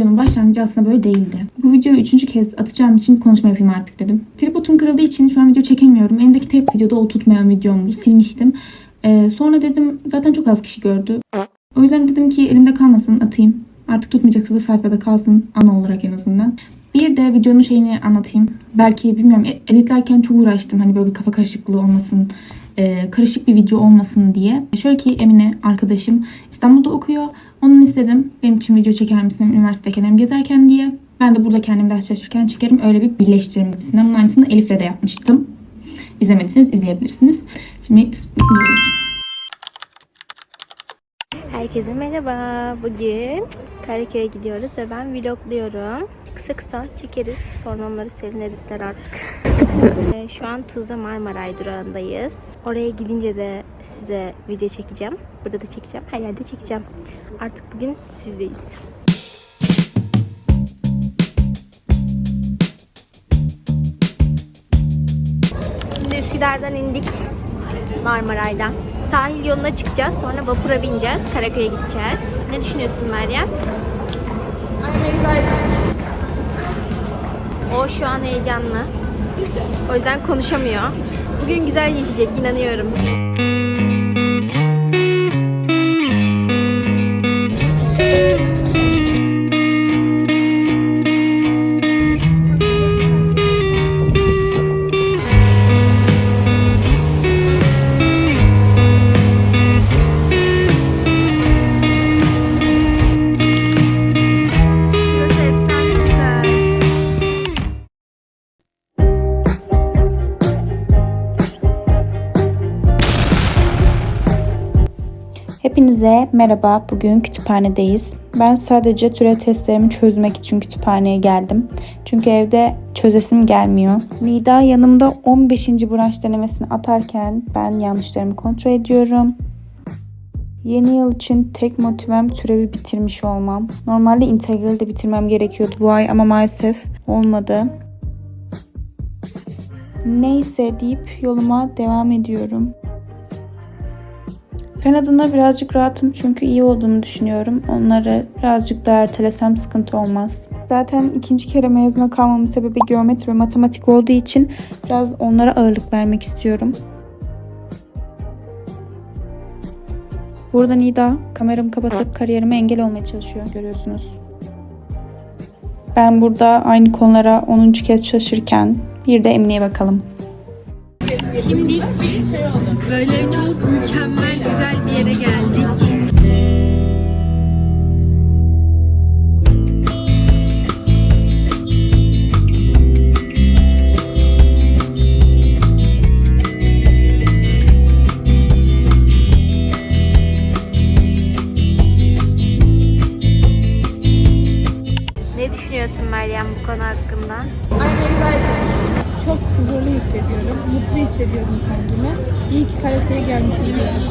videonun başlangıcı aslında böyle değildi. Bu videoyu üçüncü kez atacağım için konuşma yapayım artık dedim. Tripodum kırıldığı için şu an video çekemiyorum. Elimdeki tek videoda o tutmayan videomdu. Silmiştim. Ee, sonra dedim zaten çok az kişi gördü. O yüzden dedim ki elimde kalmasın atayım. Artık tutmayacaksa da sayfada kalsın ana olarak en azından. Bir de videonun şeyini anlatayım. Belki bilmiyorum e- editlerken çok uğraştım. Hani böyle bir kafa karışıklığı olmasın, e, karışık bir video olmasın diye. Şöyle ki Emine arkadaşım İstanbul'da okuyor. Onun istedim. Benim için video çeker misin hem üniversitedeyken hem gezerken diye. Ben de burada kendim ders çalışırken çekerim. Öyle bir birleştirelim gibisinden. Bunun aynısını Elif'le de yapmıştım. İzlemediyseniz izleyebilirsiniz. Şimdi video için. Herkese merhaba. Bugün Karaköy'e gidiyoruz ve ben vlogluyorum. Kısa kısa çekeriz. Sonra onları Selin editler artık. Ee, Şu an Tuzla Marmaray durağındayız. Oraya gidince de size video çekeceğim. Burada da çekeceğim. Her yerde çekeceğim. Artık bugün sizdeyiz. Şimdi Üsküdar'dan indik. Marmaray'dan. Sahil yoluna çıkacağız. Sonra vapura bineceğiz. Karaköy'e gideceğiz. Ne düşünüyorsun Meryem? O şu an heyecanlı. O yüzden konuşamıyor. Bugün güzel geçecek inanıyorum. Hepinize merhaba. Bugün kütüphanedeyiz. Ben sadece türev testlerimi çözmek için kütüphaneye geldim. Çünkü evde çözesim gelmiyor. Nida yanımda 15. branş denemesini atarken ben yanlışlarımı kontrol ediyorum. Yeni yıl için tek motivem türevi bitirmiş olmam. Normalde integrali de bitirmem gerekiyordu bu ay ama maalesef olmadı. Neyse deyip yoluma devam ediyorum. Fen adına birazcık rahatım çünkü iyi olduğunu düşünüyorum. Onları birazcık daha ertelesem sıkıntı olmaz. Zaten ikinci kere mezuna kalmamın sebebi geometri ve matematik olduğu için biraz onlara ağırlık vermek istiyorum. Burada Nida kameramı kapatıp kariyerime engel olmaya çalışıyor görüyorsunuz. Ben burada aynı konulara 10. kez çalışırken bir de Emine'ye bakalım. Şimdi böyle çok mükemmel güzel bir yere geldik. Hissediyorum, mutlu hissediyorum kendimi. İyi ki Karaköy'e gelmişim.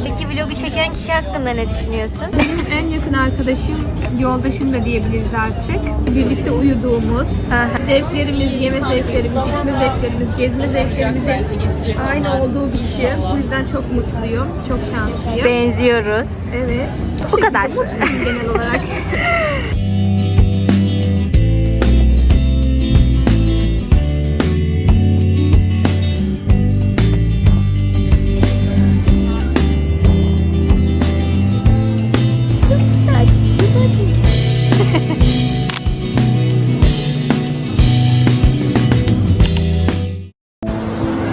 Peki vlogu çeken kişi hakkında ne düşünüyorsun? Benim en yakın arkadaşım, yoldaşım da diyebiliriz artık. Birlikte uyuduğumuz, zevklerimiz, yeme zevklerimiz, içme zevklerimiz, gezme zevklerimizin aynı olduğu bir kişi. Bu yüzden çok mutluyum, çok şanslıyım. Benziyoruz. Evet. Bu kadar. Mutluyum genel olarak.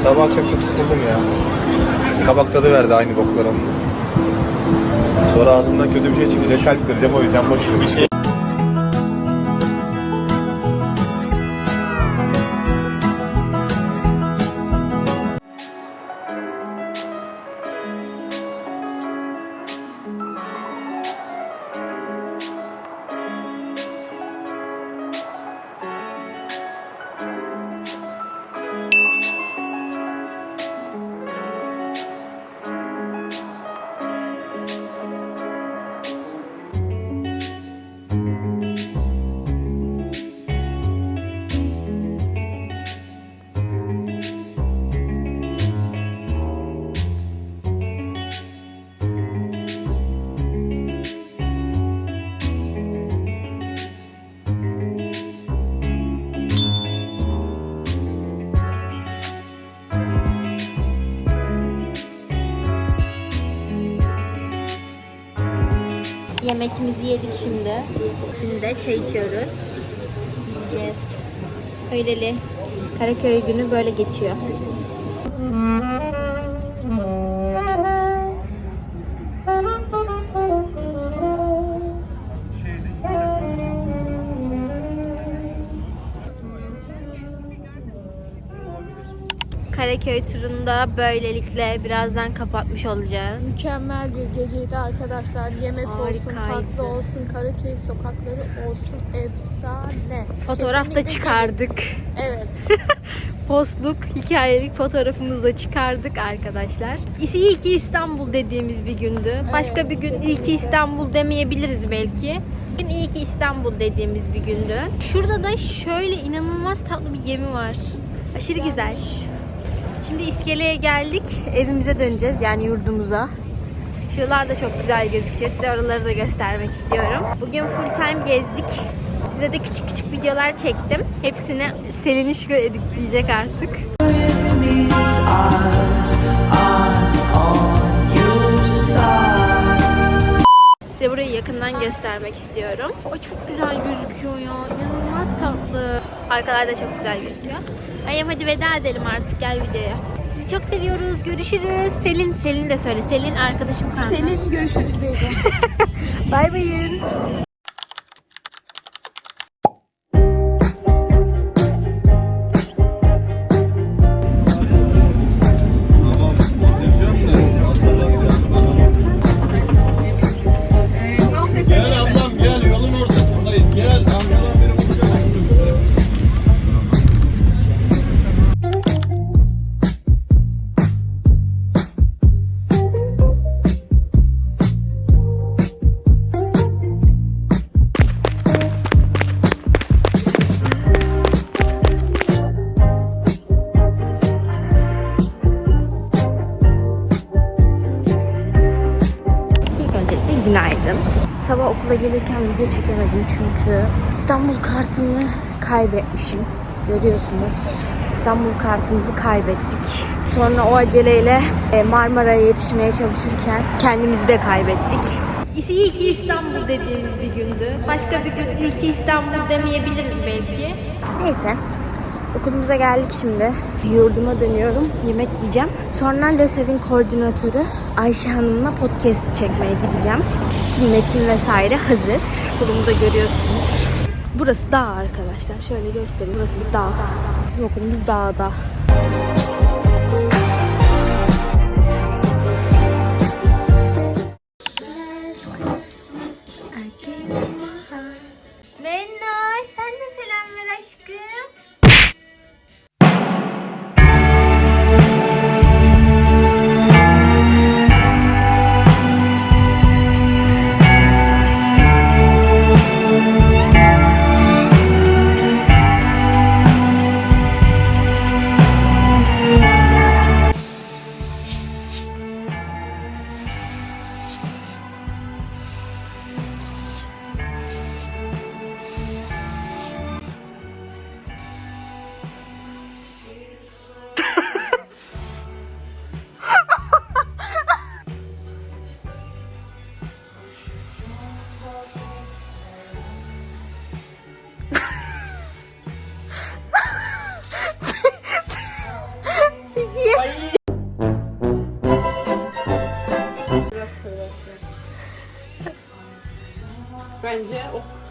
Sabah akşam çok sıkıldım ya. Kabak tadı verdi aynı boklara. Sonra ağzımdan kötü bir şey çıkacak kalp kıracağım o yüzden boş bir şey. Yemekimizi yedik şimdi. Şimdi de çay içiyoruz. Yiyeceğiz. Öyleli. Karaköy günü böyle geçiyor. Karaköy turunu da böylelikle birazdan kapatmış olacağız. Mükemmel bir geceydi arkadaşlar. Yemek olsun, Harikaydı. tatlı olsun, Karaköy sokakları olsun. Efsane. Fotoğraf da çıkardık. Evet. Postluk, hikayelik fotoğrafımızı da çıkardık arkadaşlar. İyi ki İstanbul dediğimiz bir gündü. Başka bir gün iyi ki İstanbul demeyebiliriz belki. Bugün iyi ki İstanbul dediğimiz bir gündü. Şurada da şöyle inanılmaz tatlı bir gemi var. Aşırı güzel. Şimdi iskeleye geldik. Evimize döneceğiz yani yurdumuza. Şuralar da çok güzel gözüküyor. Size oraları da göstermek istiyorum. Bugün full time gezdik. Size de küçük küçük videolar çektim. Hepsini Selin Işık'a editleyecek artık. Size burayı yakından göstermek istiyorum. O çok güzel gözüküyor ya. İnanılmaz tatlı. Arkalar da çok güzel gözüküyor. Ayım hadi veda edelim artık. Gel videoya. Sizi çok seviyoruz. Görüşürüz. Selin, Selin de söyle. Selin arkadaşım kanka. Selin görüşürüz. Bay bayın. Günaydın. Sabah okula gelirken video çekemedim çünkü İstanbul kartımı kaybetmişim. Görüyorsunuz. İstanbul kartımızı kaybettik. Sonra o aceleyle e, Marmara'ya yetişmeye çalışırken kendimizi de kaybettik. İyi ki İstanbul dediğimiz bir gündü. Başka bir gün iyi ki İstanbul demeyebiliriz belki. Neyse. Okulumuza geldik şimdi. Yurduma dönüyorum. Yemek yiyeceğim. Sonra LÖSEV'in koordinatörü Ayşe Hanım'la podcast çekmeye gideceğim. Tüm metin vesaire hazır. Okulumu da görüyorsunuz. Burası dağ arkadaşlar. Şöyle göstereyim. Burası bir dağ. Tüm okulumuz dağda. Mennoş Bence o